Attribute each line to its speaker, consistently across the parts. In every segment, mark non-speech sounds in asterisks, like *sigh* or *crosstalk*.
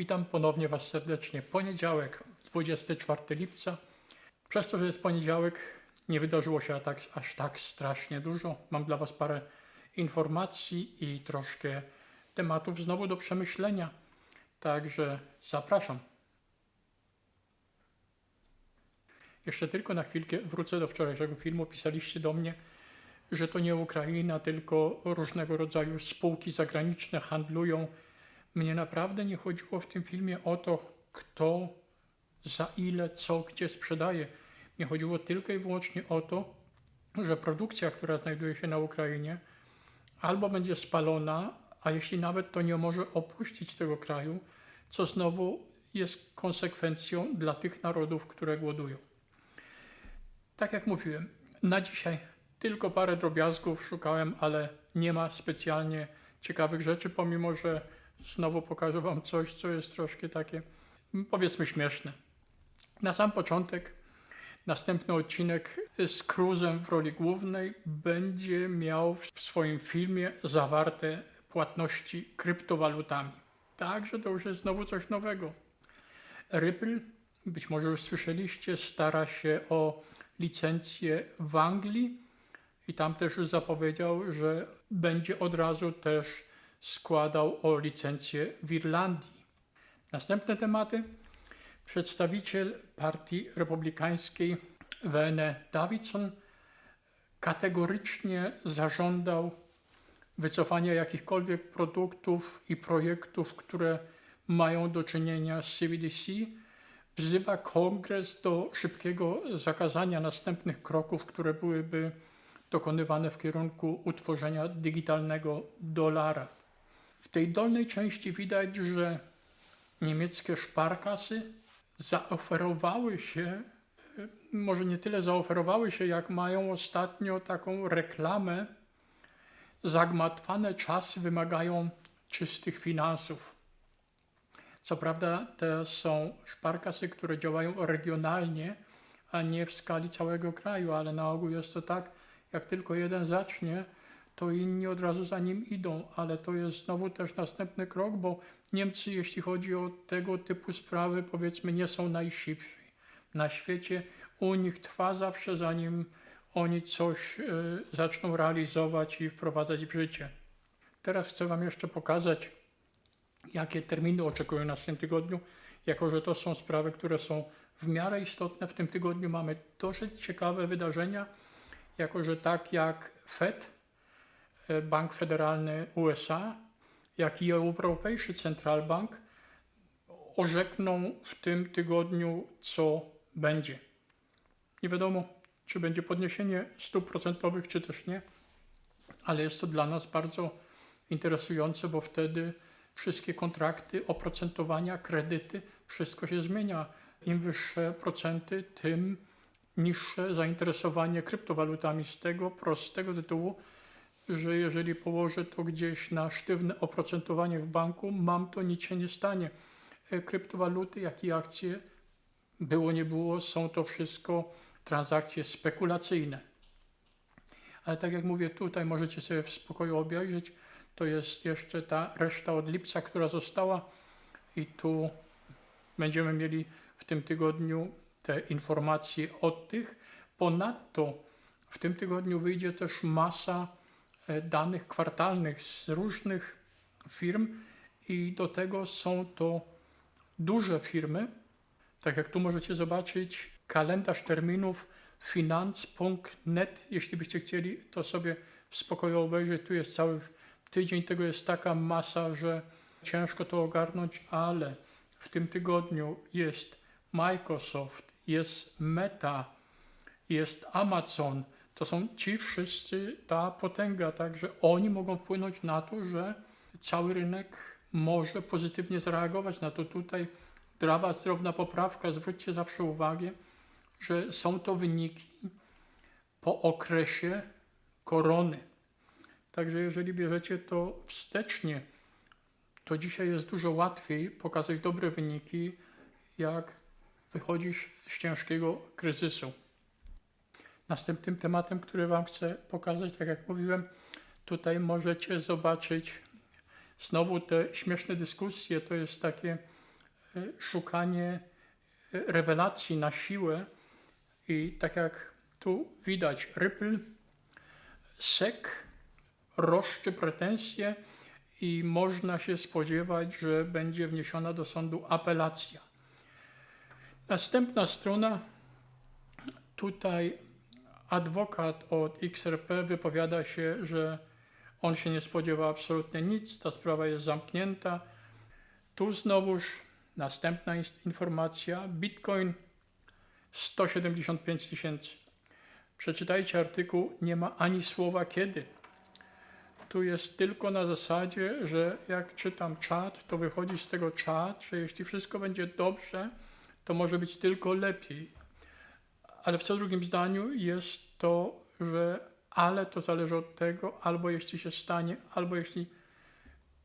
Speaker 1: Witam ponownie Was serdecznie. Poniedziałek, 24 lipca. Przez to, że jest poniedziałek, nie wydarzyło się tak, aż tak strasznie dużo. Mam dla Was parę informacji i troszkę tematów znowu do przemyślenia. Także zapraszam. Jeszcze tylko na chwilkę wrócę do wczorajszego filmu. Pisaliście do mnie, że to nie Ukraina, tylko różnego rodzaju spółki zagraniczne handlują. Mnie naprawdę nie chodziło w tym filmie o to, kto, za ile, co, gdzie sprzedaje. Mnie chodziło tylko i wyłącznie o to, że produkcja, która znajduje się na Ukrainie, albo będzie spalona, a jeśli nawet to nie może opuścić tego kraju, co znowu jest konsekwencją dla tych narodów, które głodują. Tak jak mówiłem, na dzisiaj tylko parę drobiazgów szukałem, ale nie ma specjalnie ciekawych rzeczy, pomimo że znowu pokażę Wam coś, co jest troszkę takie, powiedzmy, śmieszne. Na sam początek, następny odcinek z Cruzem w roli głównej będzie miał w swoim filmie zawarte płatności kryptowalutami. Także to już jest znowu coś nowego. Ripple, być może już słyszeliście, stara się o licencję w Anglii i tam też już zapowiedział, że będzie od razu też składał o licencję w Irlandii. Następne tematy. Przedstawiciel Partii Republikańskiej Wene Davidson kategorycznie zażądał wycofania jakichkolwiek produktów i projektów, które mają do czynienia z CBDC. Wzywa kongres do szybkiego zakazania następnych kroków, które byłyby dokonywane w kierunku utworzenia digitalnego dolara. Tej dolnej części widać, że niemieckie szparkasy zaoferowały się, może nie tyle zaoferowały się, jak mają ostatnio taką reklamę. Zagmatwane czasy wymagają czystych finansów. Co prawda, to są szparkasy, które działają regionalnie, a nie w skali całego kraju, ale na ogół jest to tak, jak tylko jeden zacznie, to inni od razu za nim idą, ale to jest znowu też następny krok, bo Niemcy, jeśli chodzi o tego typu sprawy, powiedzmy, nie są najszybsi na świecie. U nich trwa zawsze, zanim oni coś y, zaczną realizować i wprowadzać w życie. Teraz chcę Wam jeszcze pokazać, jakie terminy oczekują nas w tym tygodniu, jako że to są sprawy, które są w miarę istotne. W tym tygodniu mamy dosyć ciekawe wydarzenia, jako że tak jak Fed, Bank Federalny USA, jak i Europejski Centralbank orzekną w tym tygodniu, co będzie. Nie wiadomo, czy będzie podniesienie stóp procentowych, czy też nie, ale jest to dla nas bardzo interesujące, bo wtedy wszystkie kontrakty, oprocentowania, kredyty, wszystko się zmienia. Im wyższe procenty, tym niższe zainteresowanie kryptowalutami z tego prostego tytułu, że jeżeli położę to gdzieś na sztywne oprocentowanie w banku, mam to, nic się nie stanie. E, Kryptowaluty, jak i akcje, było nie było, są to wszystko transakcje spekulacyjne. Ale tak jak mówię, tutaj możecie sobie w spokoju obejrzeć, to jest jeszcze ta reszta od lipca, która została i tu będziemy mieli w tym tygodniu te informacje od tych. Ponadto w tym tygodniu wyjdzie też masa danych kwartalnych z różnych firm i do tego są to duże firmy. Tak jak tu możecie zobaczyć, kalendarz terminów finance.net. Jeśli byście chcieli, to sobie w spokoju obejrzeć. Tu jest cały tydzień, tego jest taka masa, że ciężko to ogarnąć, ale w tym tygodniu jest Microsoft, jest Meta, jest Amazon. To są ci wszyscy, ta potęga, także oni mogą wpłynąć na to, że cały rynek może pozytywnie zareagować na to. Tutaj dla Was drobna poprawka, zwróćcie zawsze uwagę, że są to wyniki po okresie korony. Także jeżeli bierzecie to wstecznie, to dzisiaj jest dużo łatwiej pokazać dobre wyniki, jak wychodzisz z ciężkiego kryzysu. Następnym tematem, który Wam chcę pokazać, tak jak mówiłem, tutaj możecie zobaczyć znowu te śmieszne dyskusje. To jest takie y, szukanie y, rewelacji na siłę i tak jak tu widać, Ripple, SEC roszczy pretensje i można się spodziewać, że będzie wniesiona do sądu apelacja. Następna strona, tutaj adwokat od XRP wypowiada się, że on się nie spodziewa absolutnie nic, ta sprawa jest zamknięta. Tu znowuż następna informacja, Bitcoin 175 tysięcy. Przeczytajcie artykuł, nie ma ani słowa kiedy. Tu jest tylko na zasadzie, że jak czytam czat, to wychodzi z tego czat, że jeśli wszystko będzie dobrze, to może być tylko lepiej. Ale w co drugim zdaniu jest to, że ale to zależy od tego, albo jeśli się stanie, albo jeśli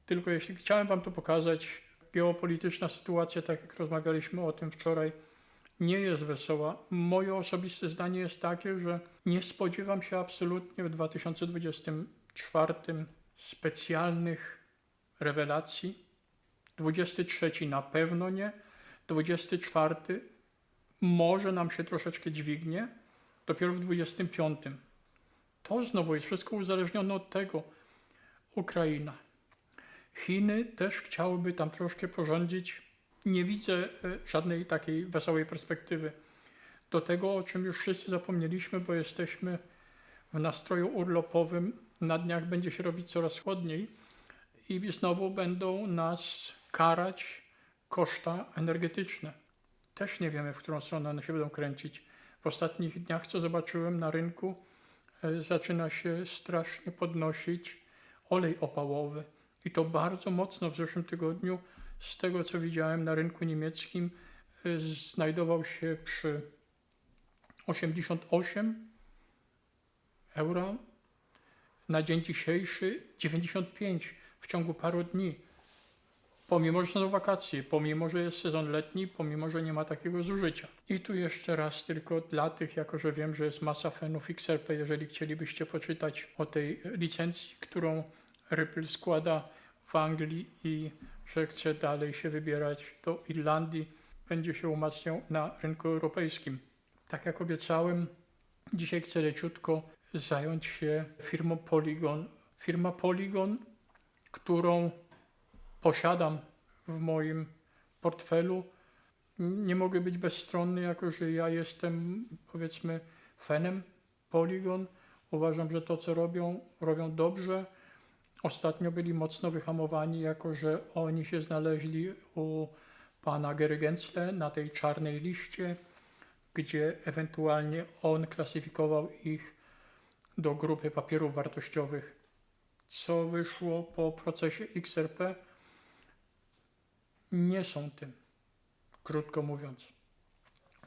Speaker 1: tylko jeśli chciałem Wam to pokazać, geopolityczna sytuacja, tak jak rozmawialiśmy o tym wczoraj, nie jest wesoła. Moje osobiste zdanie jest takie, że nie spodziewam się absolutnie w 2024 specjalnych rewelacji. 23 na pewno nie. 24 może nam się troszeczkę dźwignie. Dopiero w 25. To znowu jest wszystko uzależnione od tego. Ukraina. Chiny też chciałyby tam troszkę porządzić. Nie widzę e, żadnej takiej wesołej perspektywy. Do tego, o czym już wszyscy zapomnieliśmy, bo jesteśmy w nastroju urlopowym, na dniach będzie się robić coraz chłodniej i znowu będą nas karać koszta energetyczne. Też nie wiemy, w którą stronę one się będą kręcić. W ostatnich dniach, co zobaczyłem na rynku, e, zaczyna się strasznie podnosić olej opałowy. I to bardzo mocno w zeszłym tygodniu, z tego co widziałem na rynku niemieckim, y, znajdował się przy 88 euro, na dzień dzisiejszy 95 w ciągu paru dni. Pomimo, że są wakacje, pomimo, że jest sezon letni, pomimo, że nie ma takiego zużycia. I tu jeszcze raz tylko dla tych, jako że wiem, że jest masa fanów XRP, jeżeli chcielibyście poczytać o tej licencji, którą Ripple składa w Anglii i że chce dalej się wybierać do Irlandii, będzie się umacniał na rynku europejskim. Tak jak obiecałem, dzisiaj chcę leciutko zająć się firmą Polygon. Firma Polygon, którą posiadam w moim portfelu. Nie mogę być bezstronny, jako że ja jestem, powiedzmy, fanem Polygon. Uważam, że to, co robią, robią dobrze. Ostatnio byli mocno wyhamowani, jako że oni się znaleźli u pana Gerygensle na tej czarnej liście, gdzie ewentualnie on klasyfikował ich do grupy papierów wartościowych. Co wyszło po procesie XRP? Nie są tym, krótko mówiąc.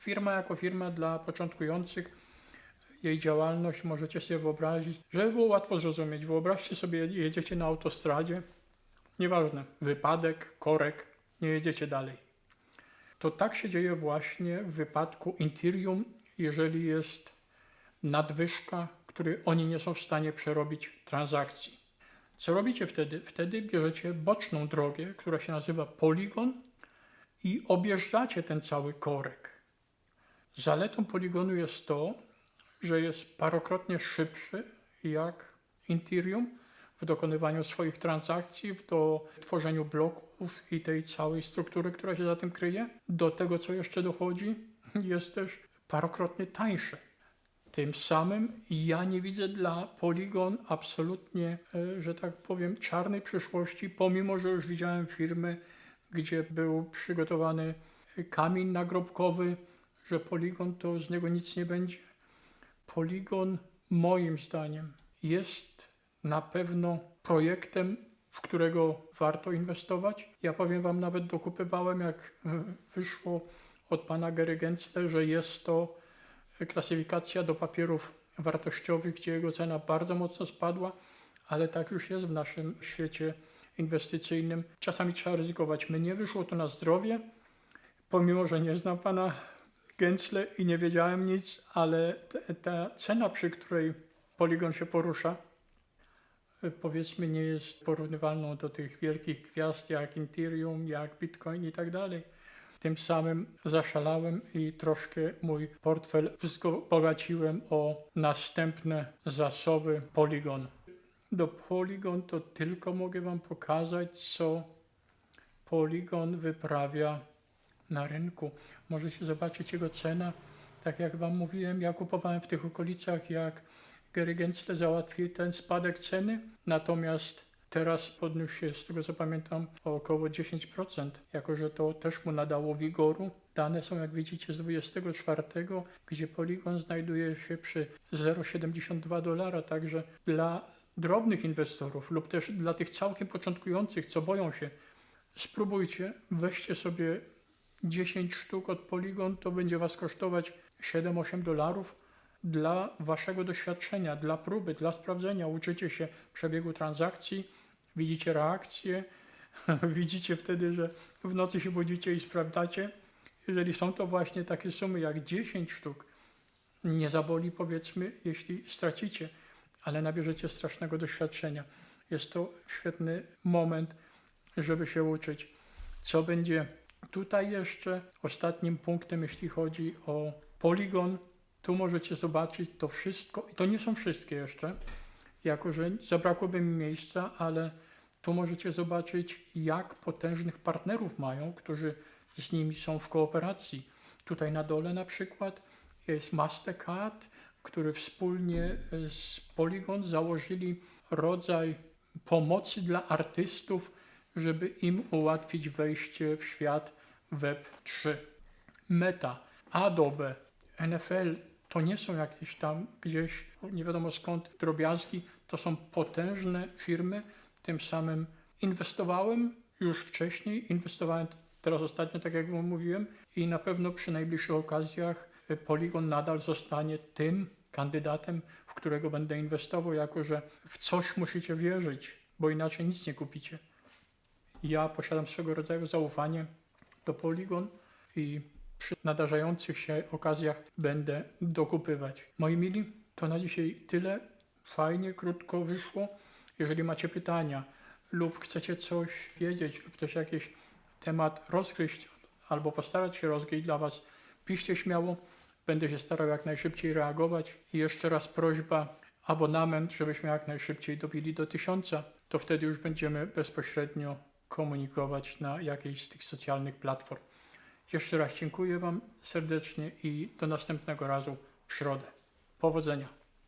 Speaker 1: Firma jako firma dla początkujących jej działalność możecie sobie wyobrazić, żeby było łatwo zrozumieć. Wyobraźcie sobie, jedziecie na autostradzie, nieważne, wypadek, korek, nie jedziecie dalej. To tak się dzieje właśnie w wypadku Intirium, jeżeli jest nadwyżka, której oni nie są w stanie przerobić transakcji. Co robicie wtedy? Wtedy bierzecie boczną drogę, która się nazywa poligon i objeżdżacie ten cały korek. Zaletą poligonu jest to, że jest parokrotnie szybszy jak Intirium w dokonywaniu swoich transakcji, do tworzeniu bloków i tej całej struktury, która się za tym kryje. Do tego, co jeszcze dochodzi, *laughs* jest też parokrotnie tańszy. Tym samym ja nie widzę dla Polygon absolutnie, e, że tak powiem, czarnej przyszłości, pomimo, że już widziałem firmy, gdzie był przygotowany kamień nagrobkowy, że Polygon to z niego nic nie będzie. Polygon moim zdaniem jest na pewno projektem, w którego warto inwestować. Ja powiem Wam, nawet dokupywałem, jak wyszło od pana Gensler, że jest to klasyfikacja do papierów wartościowych, gdzie jego cena bardzo mocno spadła, ale tak już jest w naszym świecie inwestycyjnym. Czasami trzeba ryzykować. Mnie wyszło to na zdrowie, pomimo, że nie znam pana Gensle i nie wiedziałem nic, ale ta cena, przy której Polygon się porusza, y, powiedzmy nie jest porównywalną do tych wielkich gwiazd jak Ethereum, jak Bitcoin i tak dalej. Tym samym zaszalałem i troszkę mój portfel wzbogaciłem o następne zasoby Polygon. Do Polygon to tylko mogę Wam pokazać, co Polygon wyprawia na rynku. Możecie zobaczyć jego cena. Tak jak Wam mówiłem, ja kupowałem w tych okolicach, jak Gary Gensler załatwił ten spadek ceny, natomiast teraz podniósł się, z tego co pamiętam, o około 10%, jako że to też mu nadało wigoru. Dane są, jak widzicie, z 24, gdzie Polygon znajduje się przy 0,72 dolara, także dla drobnych inwestorów lub też dla tych całkiem początkujących, co boją się, spróbujcie, weźcie sobie 10 sztuk od Polygon, to będzie Was kosztować 7-8 dolarów. Dla Waszego doświadczenia, dla próby, dla sprawdzenia, uczycie się przebiegu transakcji, widzicie reakcje, *laughs* widzicie wtedy, że w nocy się budzicie i sprawdzacie. Jeżeli są to właśnie takie sumy jak 10 sztuk, nie zaboli powiedzmy, jeśli stracicie, ale nabierzecie strasznego doświadczenia. Jest to świetny moment, żeby się uczyć. Co będzie tutaj jeszcze ostatnim punktem, jeśli chodzi o poligon, tu możecie zobaczyć to wszystko. I to nie są wszystkie jeszcze, jako że zabrakłoby mi miejsca, ale tu możecie zobaczyć, jak potężnych partnerów mają, którzy z nimi są w kooperacji. Tutaj na dole na przykład jest Mastercard, który wspólnie z Polygon założyli rodzaj pomocy dla artystów, żeby im ułatwić wejście w świat Web 3. Meta, Adobe, NFL to nie są jakieś tam gdzieś, nie wiadomo skąd, drobiazgi, to są potężne firmy. Tym samym inwestowałem już wcześniej, inwestowałem teraz ostatnio, tak jak mówiłem, i na pewno przy najbliższych okazjach y, Polygon nadal zostanie tym kandydatem, w którego będę inwestował, jako że w coś musicie wierzyć, bo inaczej nic nie kupicie. Ja posiadam swego rodzaju zaufanie do Polygon i przy nadarzających się okazjach będę dokupywać. Moi mili, to na dzisiaj tyle. Fajnie, krótko wyszło. Jeżeli macie pytania lub chcecie coś wiedzieć lub też jakiś temat rozgryźć albo postarać się rozgryźć dla Was, piszcie śmiało. Będę się starał jak najszybciej reagować. I jeszcze raz prośba, abonament, żebyśmy jak najszybciej dobili do tysiąca. To wtedy już będziemy bezpośrednio komunikować na jakiejś z tych socjalnych platform. Jeszcze raz dziękuję Wam serdecznie i do następnego razu w środę. Powodzenia.